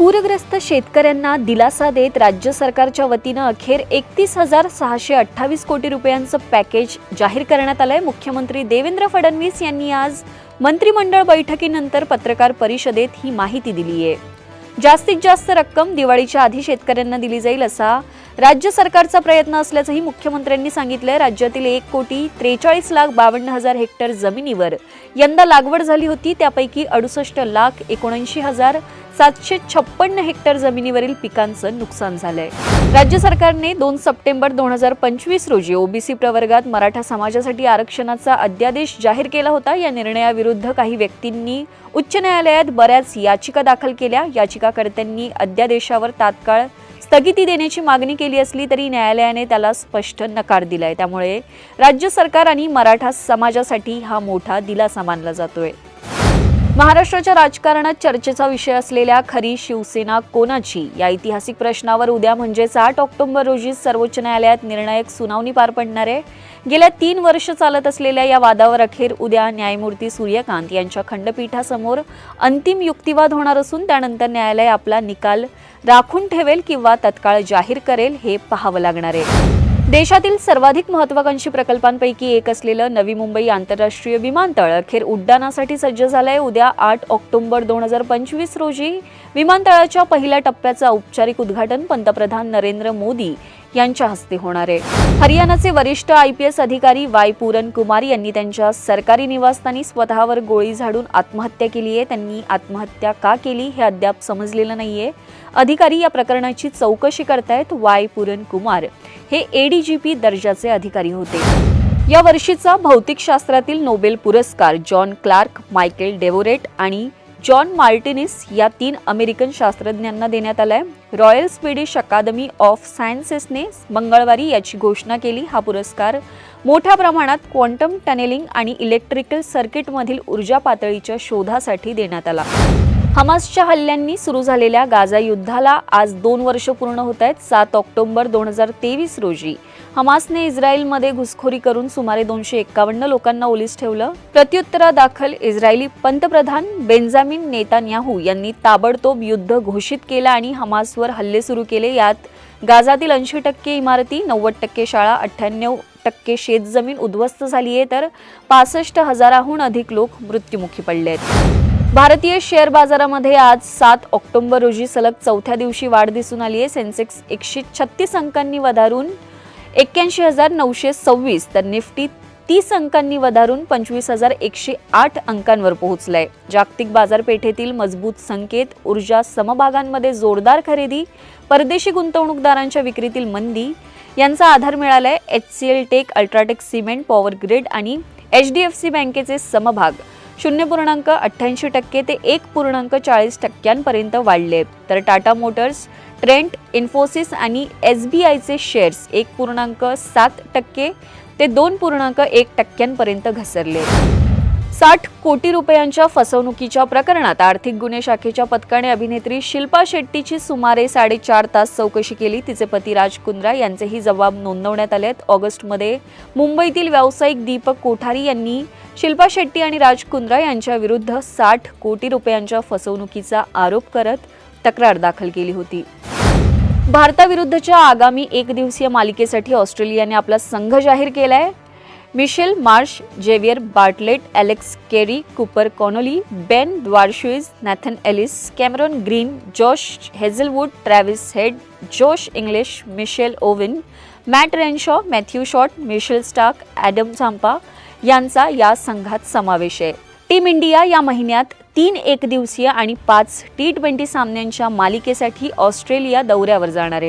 पूरग्रस्त शेतकऱ्यांना दिलासा देत राज्य सरकारच्या वतीनं अखेर एकतीस हजार सहाशे अठ्ठावीस कोटी रुपयांचं पॅकेज जाहीर करण्यात आलंय. मुख्यमंत्री देवेंद्र फडणवीस यांनी आज मंत्रिमंडळ बैठकीनंतर पत्रकार परिषदेत ही माहिती दिली आहे जास्तीत जास्त रक्कम दिवाळीच्या आधी शेतकऱ्यांना दिली जाईल असा राज्य सरकारचा प्रयत्न असल्याचंही मुख्यमंत्र्यांनी सांगितलंय. राज्यातील एक कोटी त्रेचाळीस लाख बावन्न हजार हेक्टर जमिनीवर यंदा लागवड झाली होती. त्यापैकी अडुसष्ट लाख एकोणऐंशी हजार सातशे छप्पन्न हेक्टर जमिनीवरील पिकांचं नुकसान झालंय. राज्य सरकारने दोन सप्टेंबर दोन हजार पंचवीस रोजी ओबीसी प्रवर्गात मराठा समाजासाठी आरक्षणाचा अध्यादेश जाहीर केला होता. या निर्णयाविरुद्ध काही व्यक्तींनी उच्च न्यायालयात बऱ्याच याचिका दाखल केल्या. याचिकाकर्त्यांनी अध्यादेशावर तात्काळ स्थगिती देण्याची मागणी केली असली तरी न्यायालयाने त्याला स्पष्ट नकार दिलाय. त्यामुळे राज्य सरकार आणि मराठा समाजासाठी हा मोठा दिलासा मानला जातोय. महाराष्ट्राच्या राजकारणात चर्चेचा विषय असलेल्या खरी शिवसेना कोणाची? या ऐतिहासिक प्रश्नावर उद्या म्हणजेच आठ ऑक्टोबर रोजी सर्वोच्च न्यायालयात निर्णायक सुनावणी पार पडणार आहे. गेल्या तीन वर्ष चालत असलेल्या या वादावर अखेर उद्या न्यायमूर्ती सूर्यकांत यांच्या खंडपीठासमोर अंतिम युक्तिवाद होणार असून त्यानंतर न्यायालय आपला निकाल राखून ठेवेल किंवा तत्काळ जाहीर करेल हे पाहावं लागणार आहे. देशातील सर्वाधिक महत्वाकांक्षी प्रकल्पांपैकी एक असलेलं नवी मुंबई आंतरराष्ट्रीय विमानतळ अखेर उड्डाणासाठी सज्ज झालंय. उद्या आठ ऑक्टोबर दोन हजार पंचवीस रोजी विमानतळाच्या पहिल्या टप्प्याचं औपचारिक उद्घाटन पंतप्रधान नरेंद्र मोदी यांच्या हस्ते होणार आहे. हरियाणाचे वरिष्ठ आय पी एस अधिकारी वाय पूरन कुमार यांनी त्यांच्या सरकारी निवासस्थानी स्वतःवर गोळी झाडून आत्महत्या केली आहे. त्यांनी आत्महत्या का केली हे अद्याप समजलेलं नाहीये. अधिकारी या प्रकरणाची चौकशी करतायत वाय पूरन कुमार हे एडीजीपी दर्जाचे अधिकारी होते. या वर्षीचा भौतिकशास्त्रातील नोबेल पुरस्कार जॉन क्लार्क मायकेल डेवोरेट आणि जॉन मार्टिनिस या तीन अमेरिकन शास्त्रज्ञांना देण्यात आलाय. रॉयल स्वीडिश अकादमी ऑफ सायन्सेसने मंगळवारी याची घोषणा केली. हा पुरस्कार मोठ्या प्रमाणात क्वांटम टनेलिंग आणि इलेक्ट्रिकल सर्किटमधील ऊर्जा पातळीच्या शोधासाठी देण्यात आला. हमासच्या हल्ल्यांनी सुरू झालेल्या गाझा युद्धाला आज दोन वर्ष पूर्ण होत आहेत. सात ऑक्टोबर दोन हजार तेवीस रोजी हमासने इस्रायलमध्ये घुसखोरी करून सुमारे दोनशे एक्कावन्न लोकांना ओलीस ठेवलं. प्रत्युत्तरादाखल इस्रायली पंतप्रधान बेंजामिन नेतान्याहू यांनी ताबडतोब युद्ध घोषित केलं आणि हमासवर हल्ले सुरू केले. यात गाझातील ऐंशी टक्के इमारती नव्वद टक्के शाळा अठ्ठ्याण्णव टक्के शेतजमीन उद्ध्वस्त झाली आहे तर पासष्ट हजाराहून अधिक लोक मृत्युमुखी पडले आहेत भारतीय शेअर बाजारामध्ये आज सात ऑक्टोबर रोजी सलग चौथ्या दिवशी वाढ दिसून आली आहे. सेन्सेक्स एकशे छत्तीस अंकांनी वधारून एक्क्याऐंशी हजार नऊशे सव्वीस तर निफ्टी तीस अंकांनी वधारून पंचवीस हजार एकशे आठ अंकांवर पोहोचलाय. जागतिक बाजारपेठेतील मजबूत संकेत ऊर्जा समभागांमध्ये जोरदार खरेदी परदेशी गुंतवणूकदारांच्या विक्रीतील मंदी यांचा आधार मिळालाय. H C L Tech UltraTech cement power grid आणि एच डी एफ सी बँकेचे समभाग. शून्य पूर्णांक अठ्ठ्याऐंशी टक्के ते एक पूर्णांक चाळीस टक्क्यांपर्यंत वाढले. तर टाटा मोटर्स ट्रेंट इन्फोसिस आणि एस बी आयचे शेअर्स एक पूर्णांक सात टक्के ते दोन पूर्णांक एक टक्क्यांपर्यंत घसरले. साठ कोटी रुपयांच्या फसवणुकीच्या प्रकरणात आर्थिक गुन्हे शाखेच्या पथकाने अभिनेत्री शिल्पा शेट्टीची सुमारे साडेचार तास चौकशी केली. तिचे पती राज कुंद्रा यांचेही जबाब नोंदवण्यात आले आहेत ऑगस्टमध्ये मुंबईतील व्यावसायिक दीपक कोठारी यांनी शिल्पा शेट्टी आणि राज कुंद्रा यांच्या विरुद्ध साठ कोटी रुपयांच्या फसवणुकीचा आरोप करत तक्रार दाखल केली होती. भारताविरुद्धच्या आगामी एक दिवसीय मालिकेसाठी ऑस्ट्रेलियाने आपला संघ जाहीर केलाय. Mitchell Marsh Xavier Bartlett Alex Carey Cooper Connolly Ben Dwarshuis Nathan Ellis Cameron Green Josh Hazlewood Travis Head Josh Inglis Mitchell Owen Matt Renshaw Matthew Short Mitchell Starc Adam Zampa यांचा या संघात समावेश आहे. टीम इंडिया या महिन्यात तीन एकदिवसीय आणि पाच टी ट्वेंटी सामन्यांच्या मालिकेसाठी ऑस्ट्रेलिया दौऱ्यावर जाणार आहे.